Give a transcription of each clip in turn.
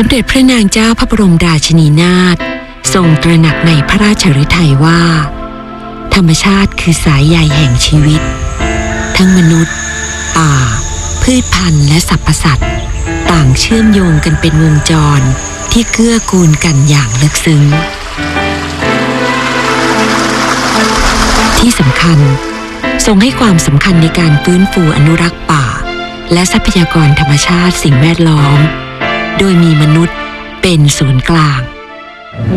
สมเด็จพระนางเจ้าพระบรมราชินีนาถทรงตระหนักในพระราชฤทัยว่า ธรรมชาติคือสายใยแห่งชีวิต ทั้งมนุษย์ ป่า พืชพันธุ์และสรรพสัตว์ ต่างเชื่อมโยงกันเป็นวงจรที่เกื้อกูลกันอย่างลึกซึ้ง ที่สำคัญทรงให้ความสำคัญในการฟื้นฟูอนุรักษ์ป่า และทรัพยากรธรรมชาติสิ่งแวดล้อม โดยมีมนุษย์เป็นศูนย์กลาง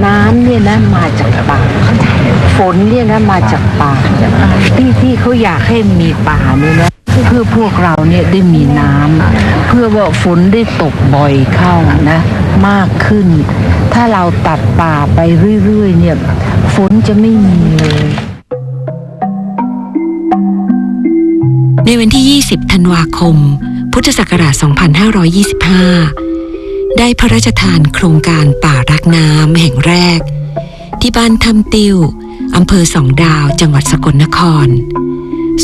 น้ำเนี่ยนะมาจากป่าฝนเนี่ยนะมาจากป่าที่ที่เขาอยากให้มีป่าเนี่ยนะเพื่อพวกเราเนี่ยได้มีน้ำเพื่อว่าฝนได้ตกบ่อยเข้านะ มากขึ้น ถ้าเราตัดป่าไปเรื่อยๆ เนี่ย ฝนจะไม่มีเลยในวันที่ 20 ธันวาคม พุทธศักราช 2525 ได้พระราชทานโครงการป่ารักน้ำแห่งแรก ที่บ้านทำติวอำเภอสองดาวจังหวัดสกลนคร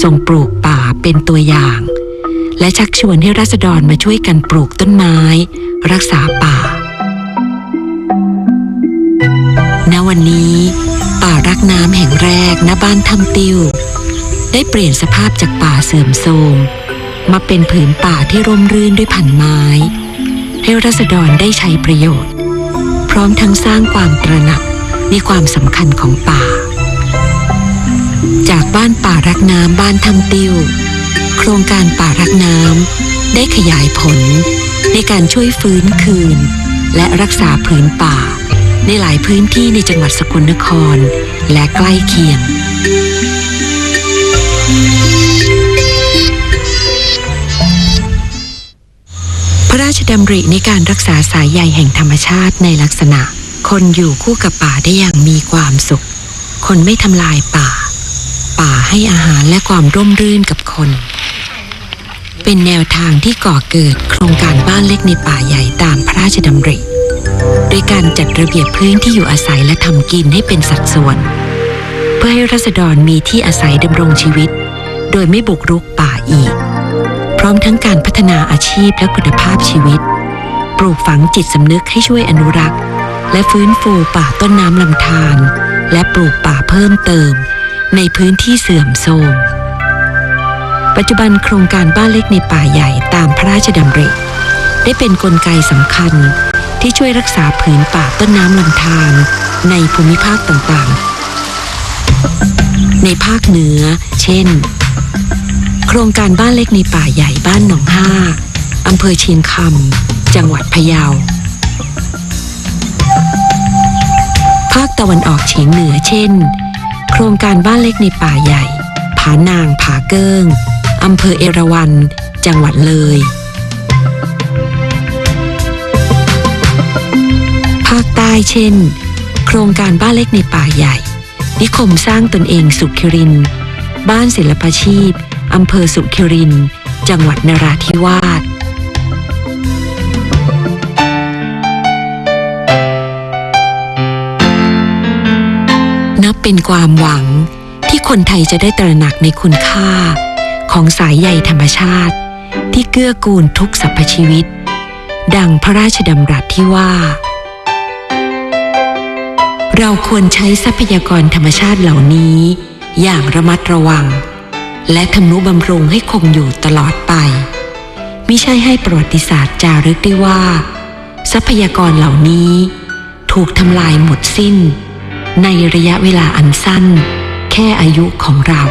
ทรงปลูกป่าเป็นตัวอย่าง และชักชวนให้รัษฎรมาช่วยกันปลูกต้นไม้ รักษาป่า ณวันนี้ ป่ารักน้ำแห่งแรกณบ้านทำติวได้เปลี่ยนสภาพจากป่าเสื่อมโทรมมาเป็นผืนป่าที่ร่มรื่นด้วยพันไม้ ให้รัษฎรได้ใช้ประโยชน์ พร้อมทั้งสร้างความตระหนักในความสำคัญของป่า จากบ้านป่ารักน้ำบ้านทำติวโครงการป่ารักน้ำได้ขยายผล ในการช่วยฟื้นคืน และรักษาผืนป่า ในหลายพื้นที่ในจังหวัดสกลนคร และใกล้เคียง ระราชดำริในการรักษาสายใยแห่งธรรมชาติในลักษณะ คนอยู่คู่กับป่าได้อย่างมีความสุข คนไม่ทำลายป่า ป่าให้อาหารและความร่มรื่นกับคน เป็นแนวทางที่ก่อเกิดโครงการบ้านเล็กในป่าใหญ่ตามพระราชดำริโดยการจัดระเบียบพื้นที่อยู่อาศัยและทำกินให้เป็นสัดส่วน เพื่อให้รัษฎรมีที่อาศัยดำรงชีวิต โดยไม่บุกรุกป่าอีก พร้อมทั้งการพัฒนาอาชีพและคุณภาพชีวิต ปลูกฝังจิตสำนึกให้ช่วยอนุรักษ์ และฟื้นฟูป่าต้นน้ำลำธารและปลูกป่าเพิ่มเติม ในพื้นที่เสื่อมโทรมปัจจุบันโครงการบ้านเล็กในป่าใหญ่ตามพระราชดำริได้เป็นนกลไกสำคัญที่ช่วยรักษาผืนป่าต้นน้ำลำธารในภูมิภาคต่างๆ ในภาคเหนือ เช่น โครงการบ้านเล็กในป่าใหญ่บ้านหนองห้าอำเภอเชียงคำจังหวัดพะเยา ภาคตะวันออกเฉียงเหนือเช่น โครงการบ้านเล็กในป่าใหญ่ ผานางผาเกิ้งอำเภอเอราวัณจังหวัดเลย ภาคใต้เช่น โครงการบ้านเล็กในป่าใหญ่ นิคมสร้างตนเองสุขิริน บ้านศิลปชีพ อำเภอสุขิริน จังหวัดนราธิวาสนับเป็นความหวังที่คนไทยจะได้ตระหนักในคุณค่า ของสายใยธรรมชาติ ที่เกื้อกูลทุกสรรพชีวิต ดังพระราชดำรัสที่ว่า เราควรใช้ทรัพยากรธรรมชาติเหล่านี้อย่างระมัดระวัง และทำนุบำรุงให้คงอยู่ตลอดไป มิใช่ให้ประวัติศาสตร์จารึกได้ว่า ทรัพยากรเหล่านี้ ถูกทำลายหมดสิ้น ในระยะเวลาอันสั้น แค่อายุของเรา